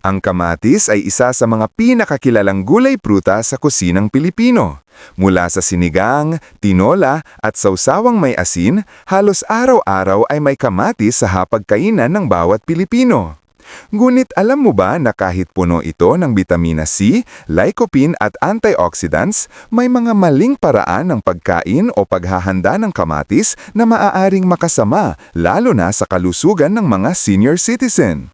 Ang kamatis ay isa sa mga pinakakilalang gulay pruta sa kusinang Pilipino. Mula sa sinigang, tinola at sausawang may asin, halos araw-araw ay may kamatis sa hapagkainan ng bawat Pilipino. Ngunit alam mo ba na kahit puno ito ng vitamina C, lycopene at antioxidants, may mga maling paraan ng pagkain o paghahanda ng kamatis na maaaring makasama lalo na sa kalusugan ng mga senior citizen.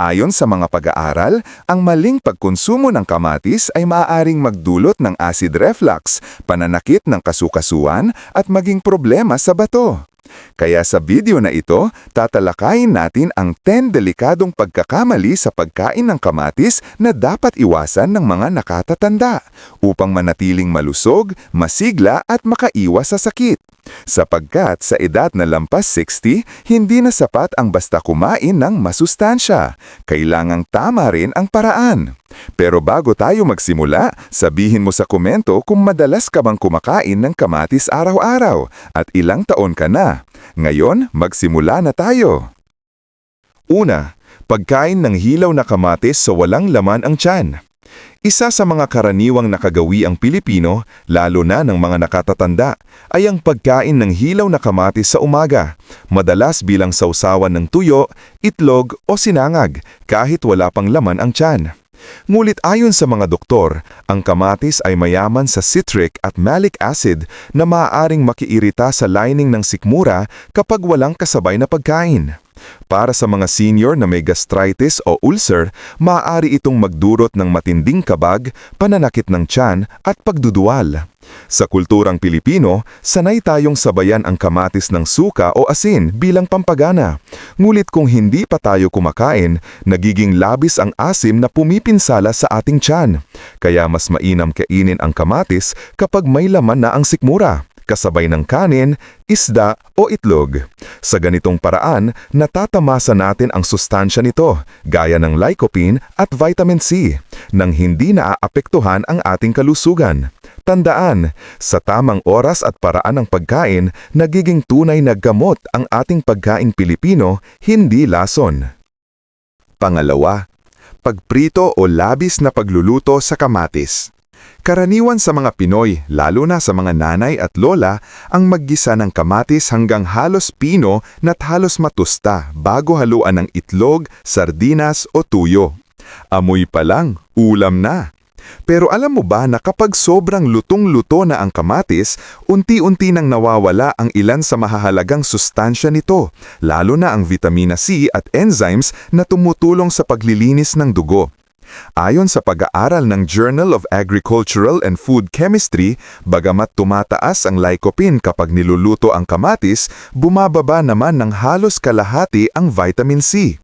Ayon sa mga pag-aaral, ang maling pagkonsumo ng kamatis ay maaaring magdulot ng acid reflux, pananakit ng kasukasuan at maging problema sa bato. Kaya sa video na ito, tatalakayin natin ang 10 delikadong pagkakamali sa pagkain ng kamatis na dapat iwasan ng mga nakatatanda upang manatiling malusog, masigla at makaiwas sa sakit. Sapagkat sa edad na lampas 60, hindi na sapat ang basta kumain ng masustansya. Kailangang tama rin ang paraan. Pero bago tayo magsimula, sabihin mo sa komento kung madalas ka bang kumakain ng kamatis araw-araw at ilang taon ka na. Ngayon, magsimula na tayo. Una, pagkain ng hilaw na kamatis sa walang laman ang tiyan. Isa sa mga karaniwang nakagawi ang Pilipino, lalo na ng mga nakatatanda, ay ang pagkain ng hilaw na kamatis sa umaga, madalas bilang sausawan ng tuyo, itlog o sinangag, kahit wala pang laman ang tiyan. Ngulit ayon sa mga doktor, ang kamatis ay mayaman sa citric at malic acid na maaaring makiirita sa lining ng sikmura kapag walang kasabay na pagkain. Para sa mga senior na may gastritis o ulcer, maaari itong magdurot ng matinding kabag, pananakit ng tiyan at pagduduwal. Sa kulturang Pilipino, sanay tayong sabayan ang kamatis ng suka o asin bilang pampagana. Ngulit kung hindi pa tayo kumakain, nagiging labis ang asim na pumipinsala sa ating tiyan. Kaya mas mainam kainin ang kamatis kapag may laman na ang sikmura kasabay ng kanin, isda o itlog. Sa ganitong paraan, natatamasa natin ang sustansya nito, gaya ng lycopene at vitamin C, nang hindi naaapektuhan ang ating kalusugan. Tandaan, sa tamang oras at paraan ng pagkain, nagiging tunay na gamot ang ating pagkaing Pilipino, hindi lason. Pangalawa, pagprito o labis na pagluluto sa kamatis. Karaniwan sa mga Pinoy, lalo na sa mga nanay at lola, ang maggisa ng kamatis hanggang halos pino na't halos matusta bago haluan ng itlog, sardinas o tuyo. Amoy pa lang, ulam na. Pero alam mo ba na kapag sobrang lutong-luto na ang kamatis, unti-unti nang nawawala ang ilan sa mahahalagang sustansya nito, lalo na ang vitamina C at enzymes na tumutulong sa paglilinis ng dugo. Ayon sa pag-aaral ng Journal of Agricultural and Food Chemistry, bagamat tumataas ang lycopene kapag niluluto ang kamatis, bumababa naman ng halos kalahati ang vitamin C.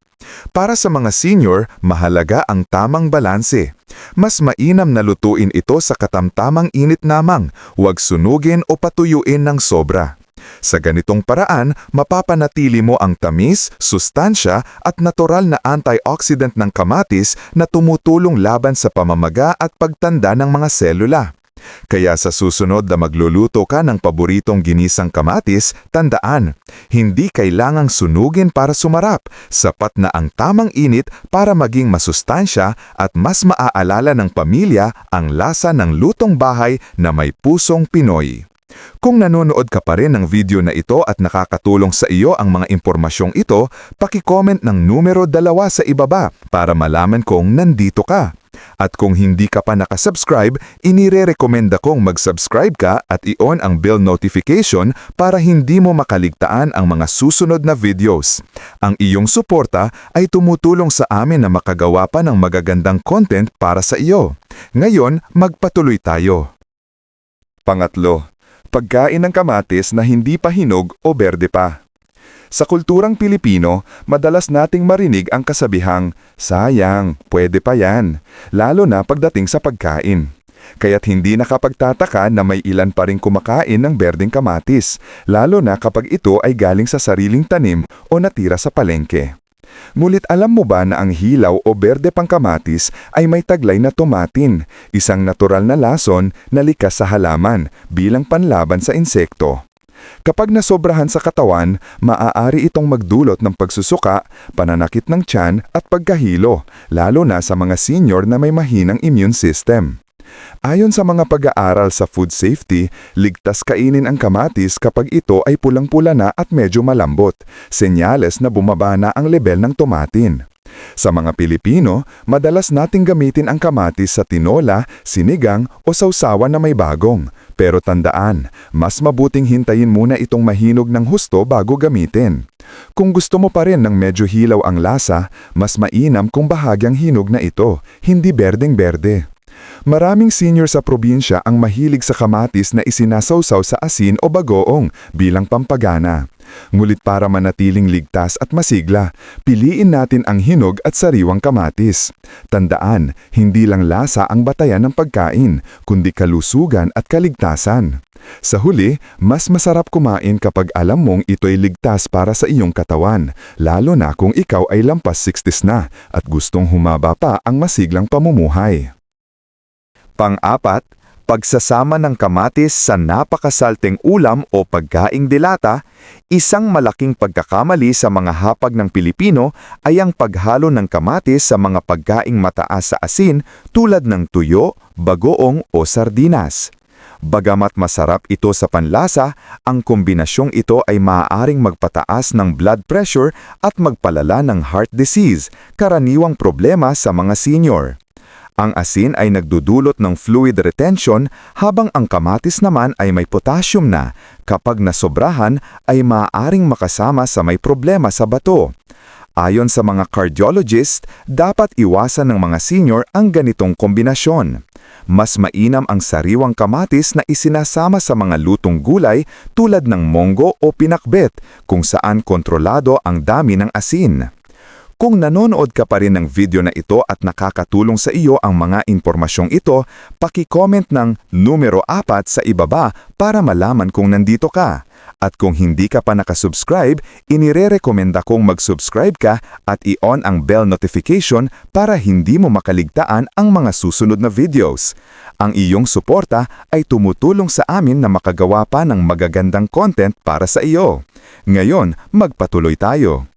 Para sa mga senior, mahalaga ang tamang balanse. Mas mainam na lutuin ito sa katamtamang init namang, huwag sunugin o patuyuin ng sobra. Sa ganitong paraan, mapapanatili mo ang tamis, sustansya at natural na antioxidant ng kamatis na tumutulong laban sa pamamaga at pagtanda ng mga selula. Kaya sa susunod na magluluto ka ng paboritong ginisang kamatis, tandaan, hindi kailangang sunugin para sumarap, sapat na ang tamang init para maging masustansya at mas maaalala ng pamilya ang lasa ng lutong bahay na may pusong Pinoy. Kung nanonood ka pa rin ng video na ito at nakakatulong sa iyo ang mga impormasyong ito, paki-comment ng numero dalawa sa ibaba para malaman kong nandito ka. At kung hindi ka pa nakasubscribe, inire-recommenda kong mag-subscribe ka at i-on ang bell notification para hindi mo makaligtaan ang mga susunod na videos. Ang iyong suporta ay tumutulong sa amin na makagawa pa ng magagandang content para sa iyo. Ngayon, magpatuloy tayo. Pangatlo, pagkain ng kamatis na hindi pa hinog o berde pa. Sa kulturang Pilipino, madalas nating marinig ang kasabihang, sayang, pwede pa yan, lalo na pagdating sa pagkain. Kaya't hindi nakapagtataka na may ilan pa rin kumakain ng berdeng kamatis, lalo na kapag ito ay galing sa sariling tanim o natira sa palengke. Ngunit alam mo ba na ang hilaw o berde pang kamatis ay may taglay na tomatin, isang natural na lason na likas sa halaman bilang panlaban sa insekto. Kapag nasobrahan sa katawan, maaari itong magdulot ng pagsusuka, pananakit ng tiyan at pagkahilo, lalo na sa mga senior na may mahinang immune system. Ayon sa mga pag-aaral sa food safety, ligtas kainin ang kamatis kapag ito ay pulang-pula na at medyo malambot, senyales na bumaba na ang level ng tomatin. Sa mga Pilipino, madalas nating gamitin ang kamatis sa tinola, sinigang o sausawan na may bagong. Pero tandaan, mas mabuting hintayin muna itong mahinog ng husto bago gamitin. Kung gusto mo pa rin ng medyo hilaw ang lasa, mas mainam kung bahagyang hinog na ito, hindi berdeng-berde. Maraming senior sa probinsya ang mahilig sa kamatis na isinasawsaw sa asin o bagoong bilang pampagana. Ngulit para manatiling ligtas at masigla, piliin natin ang hinog at sariwang kamatis. Tandaan, hindi lang lasa ang batayan ng pagkain, kundi kalusugan at kaligtasan. Sa huli, mas masarap kumain kapag alam mong ito'y ligtas para sa iyong katawan, lalo na kung ikaw ay lampas 60s na at gustong humaba pa ang masiglang pamumuhay. Pang-apat, pagsasama ng kamatis sa napakasalteng ulam o pagkaing dilata, isang malaking pagkakamali sa mga hapag ng Pilipino ay ang paghalo ng kamatis sa mga pagkaing mataas sa asin tulad ng tuyo, bagoong o sardinas. Bagamat masarap ito sa panlasa, ang kombinasyong ito ay maaaring magpataas ng blood pressure at magpalala ng heart disease, karaniwang problema sa mga senior. Ang asin ay nagdudulot ng fluid retention habang ang kamatis naman ay may potassium na. Kapag nasobrahan ay maaaring makasama sa may problema sa bato. Ayon sa mga cardiologist, dapat iwasan ng mga senior ang ganitong kombinasyon. Mas mainam ang sariwang kamatis na isinasama sa mga lutong gulay tulad ng monggo o pinakbet kung saan kontrolado ang dami ng asin. Kung nanonood ka pa rin ng video na ito at nakakatulong sa iyo ang mga impormasyong ito, paki-comment ng numero 4 sa ibaba para malaman kung nandito ka. At kung hindi ka pa nakasubscribe, inire-recommenda kong mag-subscribe ka at i-on ang bell notification para hindi mo makaligtaan ang mga susunod na videos. Ang iyong suporta ay tumutulong sa amin na makagawa pa ng magagandang content para sa iyo. Ngayon, magpatuloy tayo.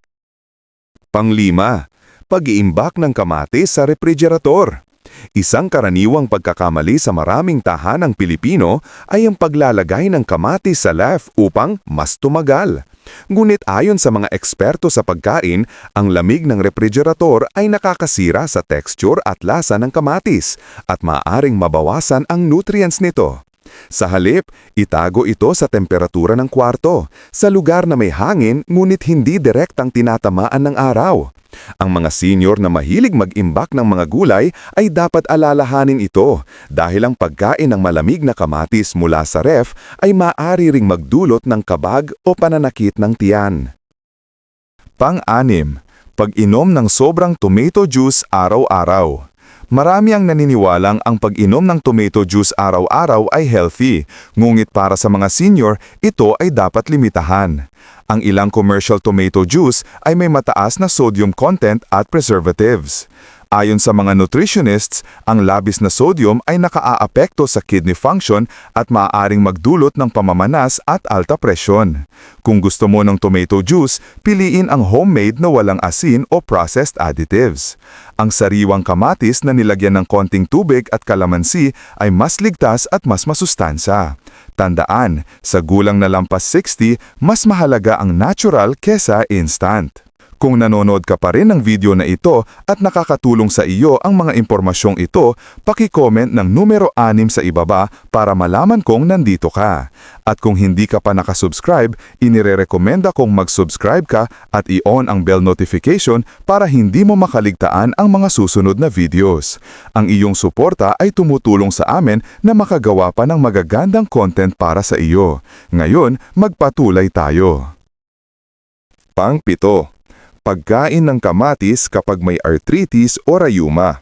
Panglima, pag-iimbak ng kamatis sa refrigerator. Isang karaniwang pagkakamali sa maraming tahanang Pilipino ay ang paglalagay ng kamatis sa ref upang mas tumagal. Ngunit ayon sa mga eksperto sa pagkain, ang lamig ng refrigerator ay nakakasira sa texture at lasa ng kamatis at maaaring mabawasan ang nutrients nito. Sa halip, itago ito sa temperatura ng kwarto, sa lugar na may hangin ngunit hindi direktang tinatamaan ng araw. Ang mga senior na mahilig mag-imbak ng mga gulay ay dapat alalahanin ito dahil ang pagkain ng malamig na kamatis mula sa ref ay maaari ring magdulot ng kabag o pananakit ng tiyan. Pang-anim, pag-inom ng sobrang tomato juice araw-araw. Marami ang naniniwalang ang pag-inom ng tomato juice araw-araw ay healthy, ngunit para sa mga senior, ito ay dapat limitahan. Ang ilang commercial tomato juice ay may mataas na sodium content at preservatives. Ayon sa mga nutritionists, ang labis na sodium ay nakaaapekto sa kidney function at maaaring magdulot ng pamamanas at alta presyon. Kung gusto mo ng tomato juice, piliin ang homemade na walang asin o processed additives. Ang sariwang kamatis na nilagyan ng konting tubig at kalamansi ay mas ligtas at mas masustansa. Tandaan, sa gulang na lampas 60, mas mahalaga ang natural kesa instant. Kung nanonood ka pa rin ng video na ito at nakakatulong sa iyo ang mga impormasyong ito, paki-comment ng numero 6 sa ibaba para malaman kong nandito ka. At kung hindi ka pa nakasubscribe, inire-recommenda kong mag-subscribe ka at i-on ang bell notification para hindi mo makaligtaan ang mga susunod na videos. Ang iyong suporta ay tumutulong sa amin na makagawa pa ng magagandang content para sa iyo. Ngayon, magpatuloy tayo. Pang-pito pagkain ng kamatis kapag may arthritis o rayuma.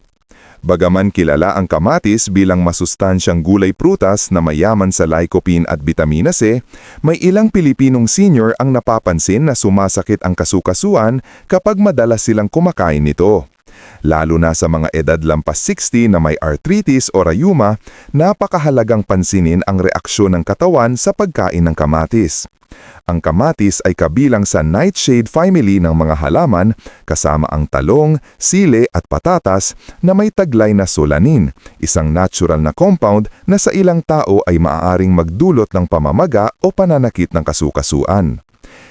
Bagaman kilala ang kamatis bilang masustansyang gulay prutas na mayaman sa lycopene at vitamina C, may ilang Pilipinong senior ang napapansin na sumasakit ang kasukasuan kapag madalas silang kumakain nito. Lalo na sa mga edad lampas 60 na may arthritis o rayuma, napakahalagang pansinin ang reaksyon ng katawan sa pagkain ng kamatis. Ang kamatis ay kabilang sa nightshade family ng mga halaman kasama ang talong, sile at patatas na may taglay na solanin, isang natural na compound na sa ilang tao ay maaaring magdulot ng pamamaga o pananakit ng kasukasuan.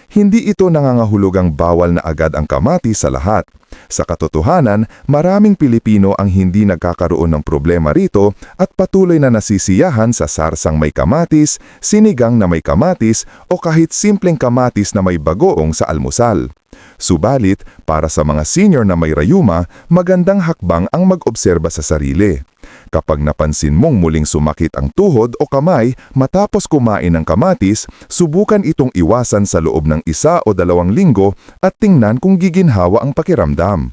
Hindi ito nangangahulugang bawal na agad ang kamatis sa lahat. Sa katotohanan, maraming Pilipino ang hindi nagkakaroon ng problema rito at patuloy na nasisiyahan sa sarsang may kamatis, sinigang na may kamatis o kahit simpleng kamatis na may bagoong sa almusal. Subalit, para sa mga senior na may rayuma, magandang hakbang ang mag-obserba sa sarili. Kapag napansin mong muling sumakit ang tuhod o kamay matapos kumain ng kamatis, subukan itong iwasan sa loob ng isa o dalawang linggo at tingnan kung giginhawa ang pakiramdam.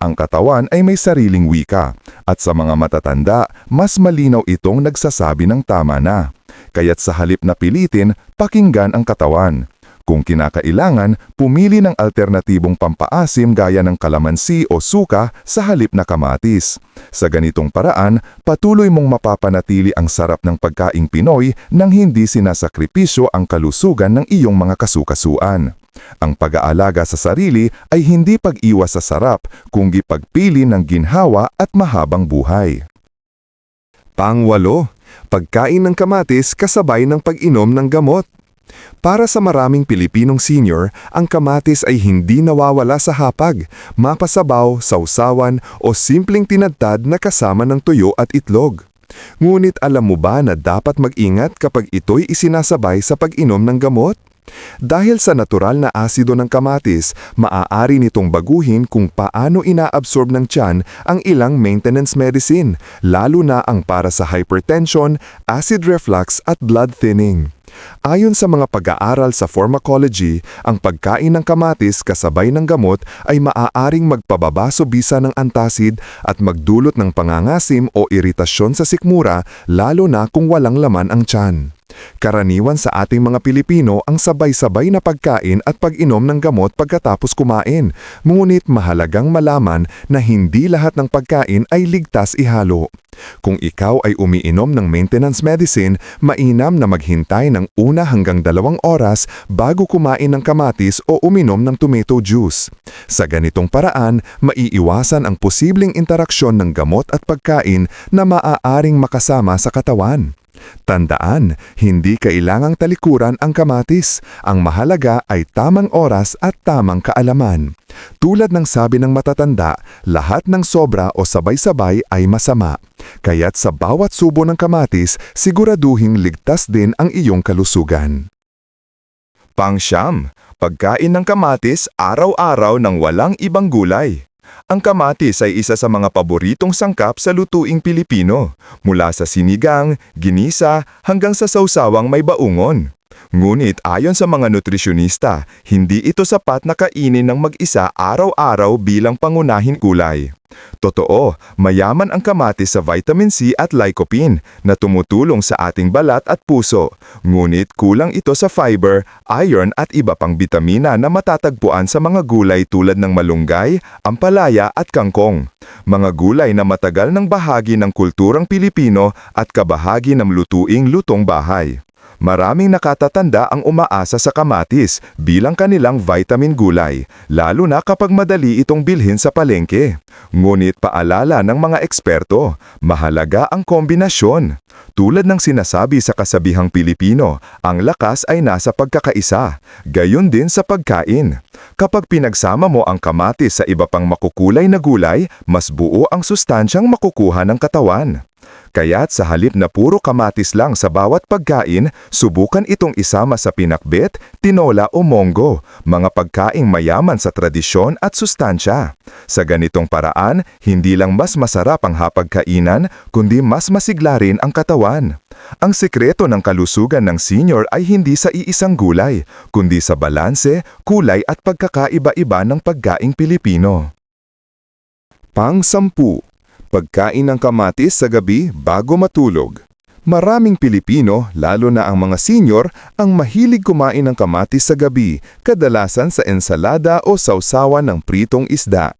Ang katawan ay may sariling wika at sa mga matatanda, mas malinaw itong nagsasabi ng tama na. Kaya't sa halip na pilitin, pakinggan ang katawan. Kung kinakailangan, pumili ng alternatibong pampaasim gaya ng kalamansi o suka sa halip na kamatis. Sa ganitong paraan, patuloy mong mapapanatili ang sarap ng pagkaing Pinoy nang hindi sinasakripisyo ang kalusugan ng iyong mga kasukasuan. Ang pag-aalaga sa sarili ay hindi pag-iwas sa sarap, kundi pagpili ng ginhawa at mahabang buhay. Pangwalo, pagkain ng kamatis kasabay ng pag-inom ng gamot. Para sa maraming Pilipinong senior, ang kamatis ay hindi nawawala sa hapag, mapasabaw, sausawan o simpleng tinadtad na kasama ng tuyo at itlog. Ngunit alam mo ba na dapat mag-ingat kapag ito'y isinasabay sa pag-inom ng gamot? Dahil sa natural na asido ng kamatis, maaari nitong baguhin kung paano inaabsorb ng tiyan ang ilang maintenance medicine, lalo na ang para sa hypertension, acid reflux at blood thinning. Ayon sa mga pag-aaral sa pharmacology, ang pagkain ng kamatis kasabay ng gamot ay maaaring magpababa bisa ng antacid at magdulot ng pangangasim o iritasyon sa sikmura lalo na kung walang laman ang tiyan. Karaniwan sa ating mga Pilipino ang sabay-sabay na pagkain at pag-inom ng gamot pagkatapos kumain, ngunit mahalagang malaman na hindi lahat ng pagkain ay ligtas ihalo. Kung ikaw ay umiinom ng maintenance medicine, mainam na maghintay ng una hanggang dalawang oras bago kumain ng kamatis o uminom ng tomato juice. Sa ganitong paraan, maiiwasan ang posibleng interaksyon ng gamot at pagkain na maaaring makasama sa katawan. Tandaan, hindi kailangang talikuran ang kamatis. Ang mahalaga ay tamang oras at tamang kaalaman. Tulad ng sabi ng matatanda, lahat ng sobra o sabay-sabay ay masama. Kaya't sa bawat subo ng kamatis, siguraduhing ligtas din ang iyong kalusugan. Pangsyam, pagkain ng kamatis araw-araw ng walang ibang gulay. Ang kamatis ay isa sa mga paboritong sangkap sa lutuing Pilipino, mula sa sinigang, ginisa, hanggang sa sausawang may baungon. Ngunit ayon sa mga nutrisyonista, hindi ito sapat na kainin ng mag-isa araw-araw bilang pangunahing kulay. Totoo, mayaman ang kamatis sa vitamin C at lycopene na tumutulong sa ating balat at puso. Ngunit kulang ito sa fiber, iron at iba pang bitamina na matatagpuan sa mga gulay tulad ng malunggay, ampalaya at kangkong. Mga gulay na matagal ng bahagi ng kulturang Pilipino at kabahagi ng lutuing lutong bahay. Maraming nakatatanda ang umaasa sa kamatis bilang kanilang vitamin gulay, lalo na kapag madali itong bilhin sa palengke. Ngunit paalala ng mga eksperto, mahalaga ang kombinasyon. Tulad ng sinasabi sa kasabihang Pilipino, ang lakas ay nasa pagkakaisa, gayon din sa pagkain. Kapag pinagsama mo ang kamatis sa iba pang makukulay na gulay, mas buo ang sustansyang makukuha ng katawan. Kaya't sa halip na puro kamatis lang sa bawat pagkain, subukan itong isama sa pinakbet, tinola o monggo, mga pagkaing mayaman sa tradisyon at sustansya. Sa ganitong paraan, hindi lang mas masarap ang hapagkainan, kundi mas masigla rin ang katawan. Ang sekreto ng kalusugan ng senior ay hindi sa iisang gulay, kundi sa balanse, kulay at pagkakaiba-iba ng pagkaing Pilipino. Pang-sampu Pagkain ng kamatis sa gabi bago matulog. Maraming Pilipino, lalo na ang mga senior, ang mahilig kumain ng kamatis sa gabi, kadalasan sa ensalada o sausawan ng pritong isda.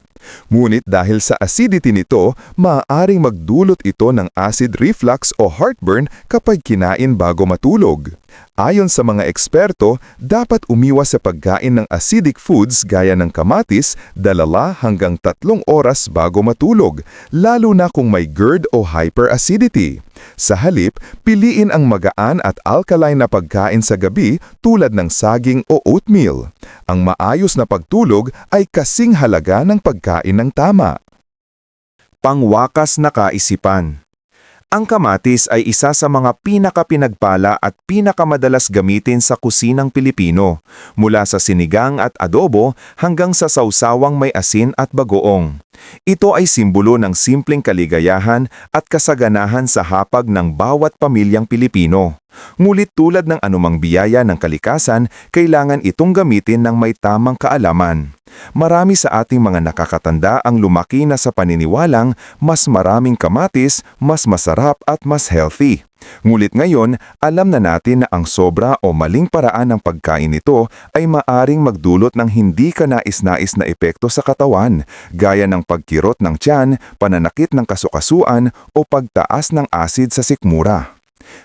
Ngunit dahil sa acidity nito, maaaring magdulot ito ng acid reflux o heartburn kapag kinain bago matulog. Ayon sa mga eksperto, dapat umiwas sa pagkain ng acidic foods gaya ng kamatis dalala hanggang tatlong oras bago matulog, lalo na kung may GERD o hyperacidity. Sa halip, piliin ang magaan at alkaline na pagkain sa gabi tulad ng saging o oatmeal. Ang maayos na pagtulog ay kasing halaga ng pagkain ng tama. Pangwakas na kaisipan Ang kamatis ay isa sa mga pinakapinagpala at pinakamadalas gamitin sa kusinang Pilipino, mula sa sinigang at adobo hanggang sa sausawang may asin at bagoong. Ito ay simbolo ng simpleng kaligayahan at kasaganahan sa hapag ng bawat pamilyang Pilipino. Ngulit tulad ng anumang biyaya ng kalikasan, kailangan itong gamitin ng may tamang kaalaman. Marami sa ating mga nakakatanda ang lumaki na sa paniniwalang mas maraming kamatis, mas masarap at mas healthy. Ngulit ngayon, alam na natin na ang sobra o maling paraan ng pagkain nito ay maaring magdulot ng hindi ka nais-nais na epekto sa katawan, gaya ng pagkirot ng tiyan, pananakit ng kasukasuan o pagtaas ng asid sa sikmura.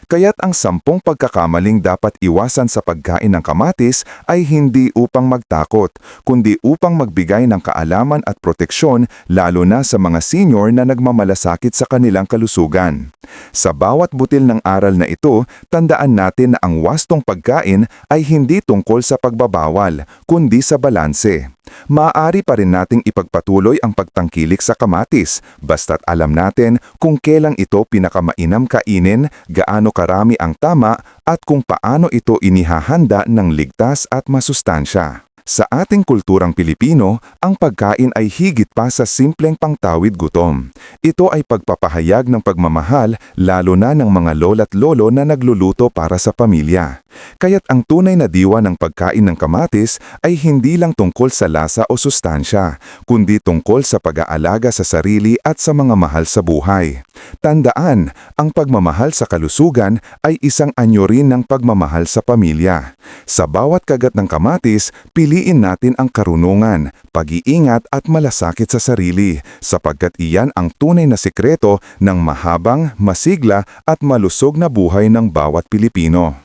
Kaya't ang sampung pagkakamaling dapat iwasan sa pagkain ng kamatis ay hindi upang magtakot, kundi upang magbigay ng kaalaman at proteksyon lalo na sa mga senior na nagmamalasakit sa kanilang kalusugan. Sa bawat butil ng aral na ito, tandaan natin na ang wastong pagkain ay hindi tungkol sa pagbabawal, kundi sa balanse. Maaari pa rin nating ipagpatuloy ang pagtangkilik sa kamatis, basta't alam natin kung kailang ito pinakamainam kainin, gaano karami ang tama, at kung paano ito inihahanda ng ligtas at masustansya. Sa ating kulturang Pilipino, ang pagkain ay higit pa sa simpleng pangtawid gutom. Ito ay pagpapahayag ng pagmamahal lalo na ng mga lola't lolo na nagluluto para sa pamilya. Kaya't ang tunay na diwa ng pagkain ng kamatis ay hindi lang tungkol sa lasa o sustansya, kundi tungkol sa pag-aalaga sa sarili at sa mga mahal sa buhay. Tandaan, ang pagmamahal sa kalusugan ay isang anyo rin ng pagmamahal sa pamilya. Sa bawat kagat ng kamatis, piliin natin ang karunungan, pag-iingat at malasakit sa sarili, sapagkat iyan ang tunay na sikreto ng mahabang, masigla at malusog na buhay ng bawat Pilipino.